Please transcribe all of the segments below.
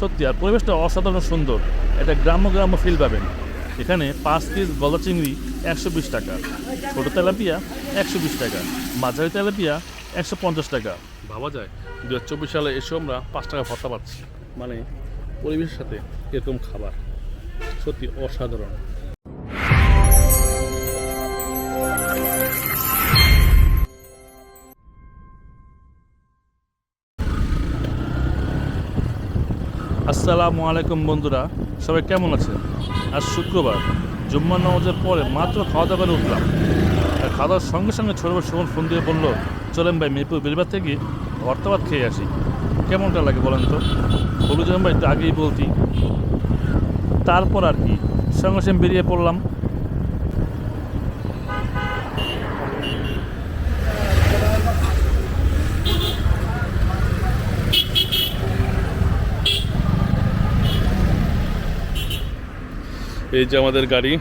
সত্যি, আর পরিবেশটা অসাধারণ সুন্দর। এটা গ্রাম্য গ্রাম্য ফিল পাবেন। এখানে পাঁচ পিস গলা চিংড়ি একশো বিশ টাকা। ছোটো তেলাপিয়া একশো বিশ টাকা। মাঝারি তেলাপিয়া একশো পঞ্চাশ টাকা। ভাবা যায় দু হাজার চব্বিশ সালে এসেও আমরা পাঁচ টাকা ভর্তা পাচ্ছি। মানে পরিবেশের সাথে এরকম খাবার। সত্যি অসাধারণ। আসসালামু আলাইকুম বন্ধুরা, সবাই কেমন আছে আজ শুক্রবার জুম্মা নামাজের পরে মাত্র খাওয়া দাওয়া করে উঠলাম। আর খাওয়া দাওয়ার সঙ্গে সঙ্গে ছোটবার সুমন ফোন দিয়ে বলল, চলেন ভাই, মিরপুর বেলবার থেকে ভর্তাবাদ খেয়ে আসি। কেমনটা লাগে বলেন তো? যেমন ভাই তো আগেই বলতি। তারপর আর কি, সঙ্গে সঙ্গে বেরিয়ে পড়লাম। এই যে আমাদের গাড়ি।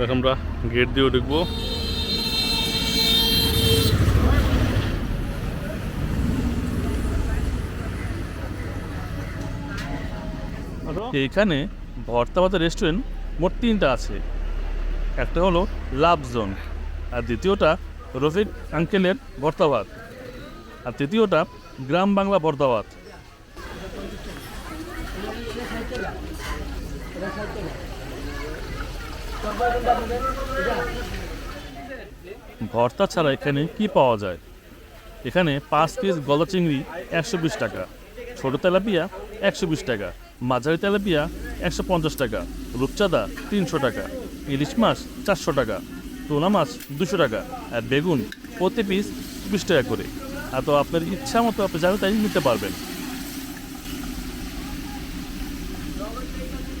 এখন আমরা গেট দিয়ে ঢুকবো এইখানে ভর্তাবাতের রেস্টুরেন্ট মোট তিনটা আছে। একটা হলো লাভ জোন আর দ্বিতীয়টা রফিক আঙ্কেলের ভর্তাবাদ আর তৃতীয়টা গ্রাম বাংলা ভর্তাবাদ ভর্তা ছাড়া এখানে কি পাওয়া যায়? এখানে পাঁচ পিস গলা চিংড়ি একশো বিশ টাকা, ছোটো তেলাপিয়া একশো বিশ টাকা, মাঝারি তেলাপিয়া একশো পঞ্চাশ টাকা, রূপচাঁদা তিনশো টাকা, ইলিশ মাছ চারশো টাকা, টুনা মাছ দুশো টাকা আর বেগুন প্রতি পিস বিশ টাকা করে। আর তো আপনার ইচ্ছা মতো আপনি যাবেন তাই নিতে পারবেন।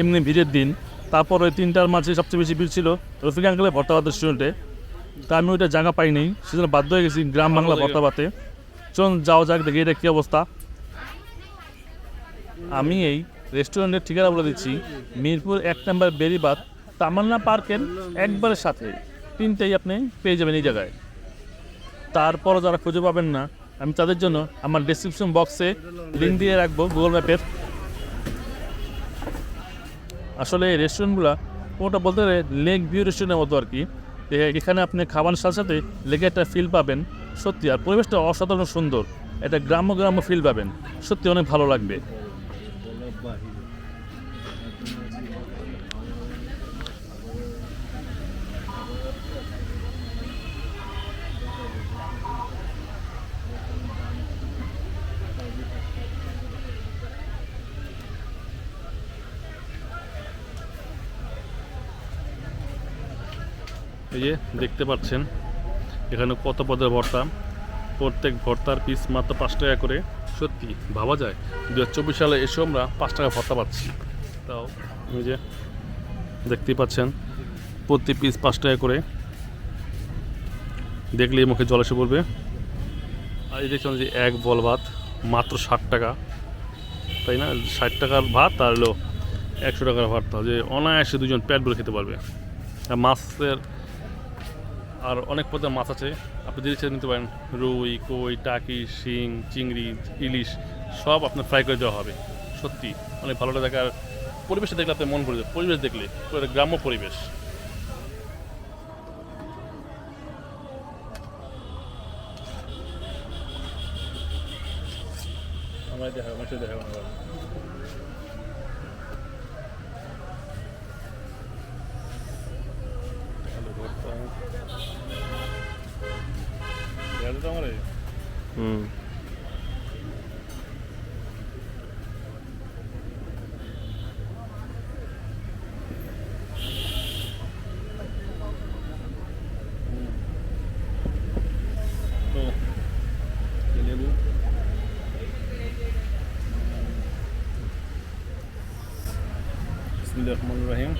এমনি ভিড়ের দিন। তারপরে তিনটার মাঝে সবচেয়ে বেশি ভিড় ছিল রফিক আঙ্কেলের ভর্তাবাদ রেস্টুরেন্টে তা আমি ওইটা জায়গা পাইনি সেজন্য বাধ্য হয়ে গেছি গ্রাম বাংলা ভর্তাবাতে চলুন যাও যাক দেখি এটা কী অবস্থা। আমি এই রেস্টুরেন্টের ঠিকানা বলে দিচ্ছি মিরপুর এক নম্বর বেরিবাদ তামান্না পার্কের একবারের সাথে। তিনটেই আপনি পেয়ে যাবেন এই জায়গায়। তারপরও যারা খুঁজে পাবেন না আমি তাদের জন্য আমার ডিসক্রিপশন বক্সে লিঙ্ক দিয়ে রাখব গুগল ম্যাপের আসলে এই রেস্টুরেন্টগুলো কোনোটা বলতে গেলে লেক ভিউ রেস্টুরেন্টের মতো আর কি এখানে আপনি খাবারের সাথে সাথে লেগে একটা ফিল পাবেন, সত্যি। আর পরিবেশটা অসাধারণ সুন্দর। এটা গ্রাম্য গ্রাম্য ফিল পাবেন। সত্যি অনেক ভালো লাগবে। এই যে দেখতে পাচ্ছেন, এখানে কত পদের ভর্তা? প্রত্যেক ভর্তার পিস মাত্র পাঁচ টাকা করে। সত্যি, ভাবা যায়? দু হাজার চব্বিশ সালে এসেও আমরা পাঁচ টাকা ভর্তা পাচ্ছি। তাও, এই যে দেখতেই পাচ্ছেন, প্রতি পিস পাঁচ টাকা করে। দেখলেই মুখে জল এসে পড়বে। আর এই দেখছেন যে এক বল ভাত, মাত্র ষাট টাকা। তাই না? ষাট টাকার ভাত আর হলো একশো টাকার ভাত যে অনায়াসে দুজন পেট ভরে খেতে পারবে। আর মাছের আর অনেক পদের মাছ আছে। আপনি যদি ইচ্ছে নিতে পারেন, রুই, কই, টাকি, শিং, চিংড়ি, ইলিশ, সব আপনার ফ্রাই করে দেওয়া হবে। সত্যি, অনেক ভালো লাগে। আর পরিবেশে দেখলে আপনার মন ভরে যাবে পরিবেশ দেখলে গ্রাম্য পরিবেশ। আমার দেখা দেখা হবে আলু ভর্তা গেল তো আমারে হুম লেবু বিসমিল্লাহ রহমান রাহিম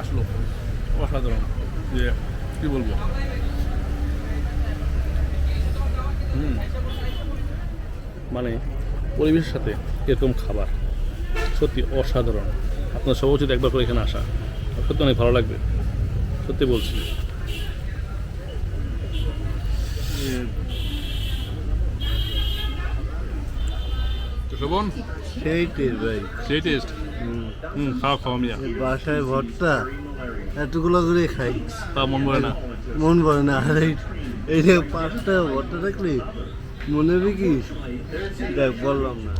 আসলো অসাধারণ যে কি বলব হুম মানে পরিবেশের সাথে এরকম খাবার সত্যি অসাধারণ। আপনার সব উচিত একবার করে এখানে আসা সত্যি অনেক ভালো লাগবে। সত্যি বলছি। শোভন? সেই টের ভাই। সেই টেস্ট হুম। মিয়া। বাসায় ভর্তা এতগুলো করে খাই। তা মন ভরে না। মন ভরে না। আর মনে হবে দেখ, বললাম না।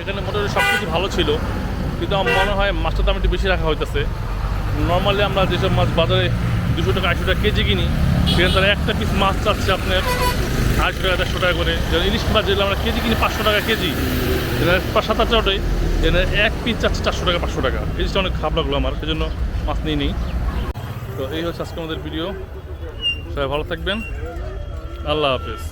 এখানে মোটামুটি সব কিছু ভালো ছিল, কিন্তু আমার মনে হয় মাছটা দাম একটু বেশি রাখা হইতেছে। নর্মালি আমরা যেসব মাছ বাজারে দুশো টাকা, আশি টাকা কেজি কিনি, সেখানে তারা একটা পিস মাছ চাচ্ছে আপনার আড়াইশো টাকা, দেড়শো টাকা করে। যেমন ইলিশ মাছ যেগুলো আমরা কেজি কিনি, পাঁচশো টাকা কেজি। পাঁচ সাত আটটা ওটাই। এখানে এক পিস চাচ্ছে চারশো টাকা, পাঁচশো টাকা। এই জিনিসটা অনেক খারাপ লাগল আমার সেই জন্য মাছ নিয়ে নিই। তো এই হচ্ছে আজকে আমাদের ভিডিও সবাই ভালো থাকবেন। আল্লাহ হাফেজ।